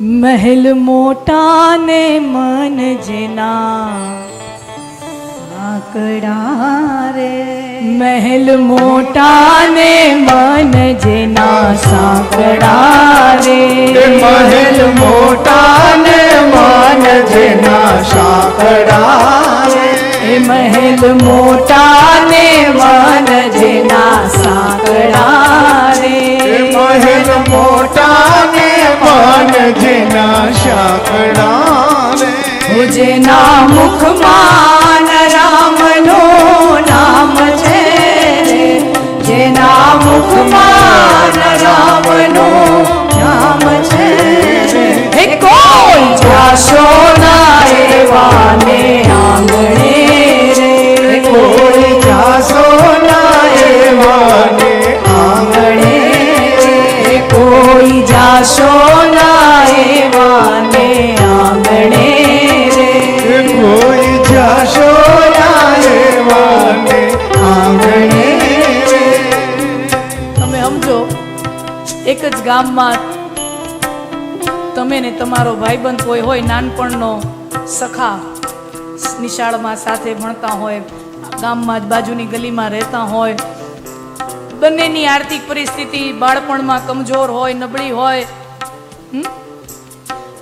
મહેલ મોટા ને મન જેના આકડા રે મહેલ મોટા ને મન જેના સાંકડા રે મહેલ મોટા ને મન જેના સાંકડા રે મહેલ મોટા જેના મુખમાં રામનું નામ છે જેના મુખમાં એક જ ગામમાં તમે ને તમારો ભાઈબંધ કોઈ હોય, નાનપણનો સખા નિશાળમાં સાથે ભણતા હોય, ગામમાં જ બાજુની ગલીમાં રહેતા હોય, બંનેની આર્થિક પરિસ્થિતિ બાળપણમાં કમજોર હોય, નબળી હોય?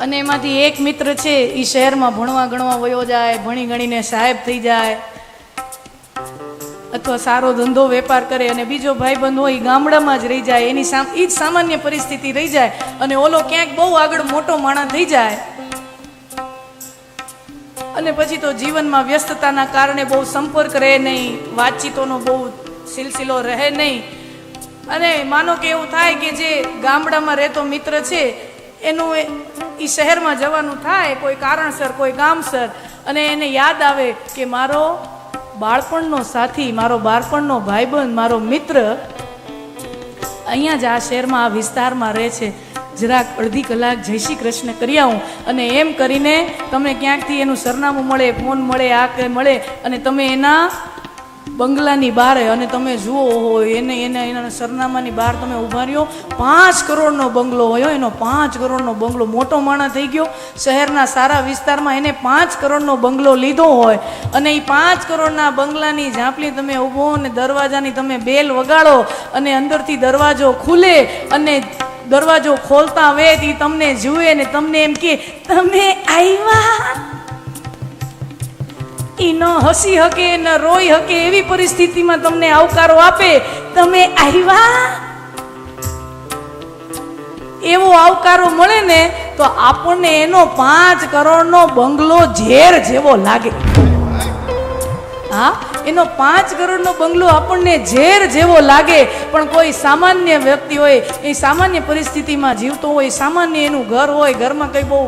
અને એમાંથી એક મિત્ર છે એ શહેરમાં ભણવા ગણવા વયો જાય, ભણી ગણીને સાહેબ થઈ જાય અથવા સારો ધંધો વેપાર કરે અને બીજો ભાઈબંધ હોય એ ગામડામાં જ રહી જાય, એની સામ એ જ સામાન્ય પરિસ્થિતિ રહી જાય અને ઓલો ક્યાંક બહુ આગળ મોટો માણસ થઈ જાય. અને પછી તો જીવનમાં વ્યસ્તતાના કારણે બહુ સંપર્ક રહે નહીં, વાતચીતોનો બહુ સિલસિલો રહે નહીં. અને માનો કે એવું થાય કે જે ગામડામાં રહેતો મિત્ર છે, એનું એ શહેરમાં જવાનું થાય, કોઈ કારણસર, કોઈ ગામસર, અને એને યાદ આવે કે મારો બાળપણનો સાથી, મારો બાળપણનો ભાઈબંધ, મારો મિત્ર અહીંયા જ આ શહેરમાં, આ વિસ્તારમાં રહે છે. જરાક અડધી કલાક જય શ્રી કૃષ્ણ કરી આવું અને એમ કરીને તમને ક્યાંકથી એનું સરનામું મળે, ફોન મળે, આ કે મળે અને તમે એના બંગલાની બહાર અને તમે જુઓ હોય એને એને, એના સરનામાની બહાર તમે ઊભા રહ્યો. પાંચ કરોડનો બંગલો હોય, એનો પાંચ કરોડનો બંગલો મોટો માણસ થઈ ગયો. શહેરના સારા વિસ્તારમાં એને પાંચ કરોડનો બંગલો લીધો હોય. અને એ પાંચ કરોડના બંગલાની ઝાંપલી તમે ઊભો અને દરવાજાની તમે બેલ વગાડો અને અંદરથી દરવાજો ખુલે અને દરવાજો ખોલતા વેત એ તમને જુએ ને તમને એમ કે, તમે આવ્યા ઈ ન હસી હકે, ન રોઈ હકે એવી પરિસ્થિતિમાં તમને આવકારો આપે. તમે આવ્યા એવો આવકારો મળે ને તો આપણને એનો પાંચ કરોડનો બંગલો ઝેર જેવો લાગે. હા, એનો પાંચ કરોડનો બંગલો આપણને ઝેર જેવો લાગે. પણ કોઈ સામાન્ય વ્યક્તિ હોય, એ સામાન્ય પરિસ્થિતિમાં જીવતો હોય, સામાન્ય એનું ઘર હોય, ઘરમાં કંઈ બહુ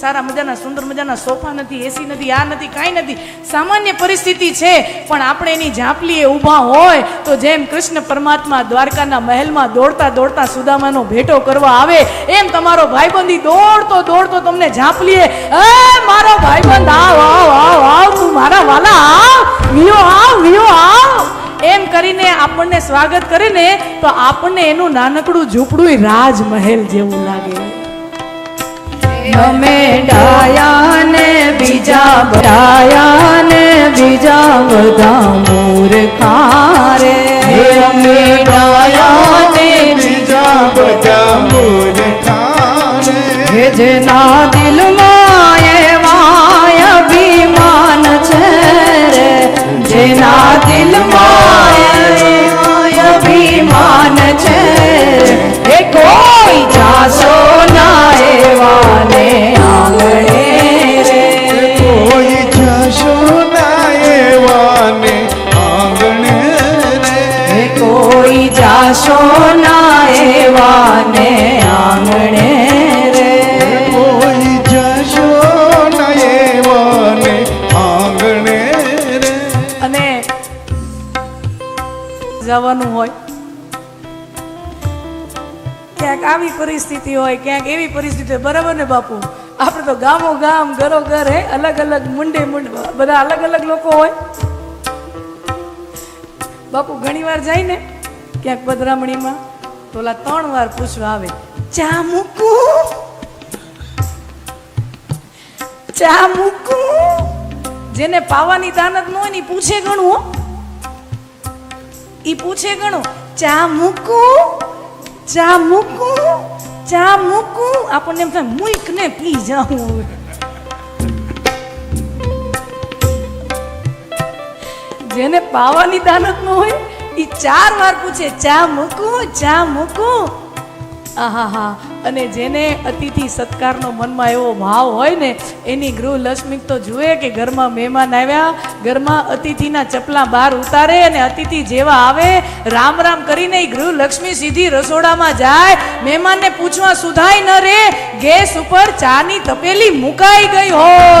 સારા મજાના, સુંદર મજાના, સોફા નથી એસી નથી, આ નથી, કાંઈ નથી. સામાન્ય પરિસ્થિતિ છે, પણ આપણે એની ઝાંપલીએ ઊભા હોય તો જેમ કૃષ્ણ પરમાત્મા દ્વારકાના મહેલમાં દોડતા દોડતા સુદામાનો ભેટો કરવા આવે, એમ તમારો ભાઈબંધી દોડતો દોડતો તમને ઝાંપલીએ, એ, મારો ભાઈબંધ, આવ આવ આવ આવ, તું મારા વાલા, આવ, વિયો આવ વિયો, આવ. એમ કરીને આપણને સ્વાગત કરે ને તો આપણને એનું નાનકડું ઝૂંપડું રાજમહેલ જેવું લાગે. અમે ડાયા ને બીજા ડાયા ને બીજા બધા મૂર્ખા રે અમે ડાયા ને બીજા બધા મૂર્ખા રે જેના દિલમાં એવા અભિમાન છે રે. જેના દિલમાં અભિમાન છે એ કોઈ જાશો ક્યાંક આવી પરિસ્થિતિ હોય, ક્યાંક એવી પરિસ્થિતિ હોય. બરાબર ને બાપુ? આપણે તો ગામો ગામ, ઘરો ઘર, હે? અલગ અલગ મુંડે મુંડ બધા અલગ અલગ લોકો હોય. બાપુ, ઘણી વાર જાય ને ક્યાંક પધરામણીમાં, તો ત્રણ વાર પૂછવા આવે, ચા મૂકું? ચા મૂકું? જેને પાવાની તાનત ન હોય ને પૂછે ઘણું ઈ પૂછે ઘણું, ચા મૂકું? ચા મૂકું ચા મૂકું આપણને એમ થાય મૂક ને પી જાઉં જેને પાવાની દાનત ન હોય એ ચાર વાર પૂછે ચા મૂકું ચા મૂકું આહાહા. અને જેને અતિથિ સત્કારનો મનમાં એવો ભાવ હોય ને, એની ગૃહલક્ષ્મી તો જુએ કે ઘરમાં મહેમાન આવ્યા, ઘરમાં અતિથિના ચપલા બહાર ઉતારે અને અતિથિ જેવા આવે, રામ રામ કરીને ગૃહલક્ષ્મી સીધી રસોડામાં જાય, મહેમાનને પૂછવા સુધાય ન રે, ગેસ ઉપર ચાની તપેલી મુકાઈ ગઈ હોય.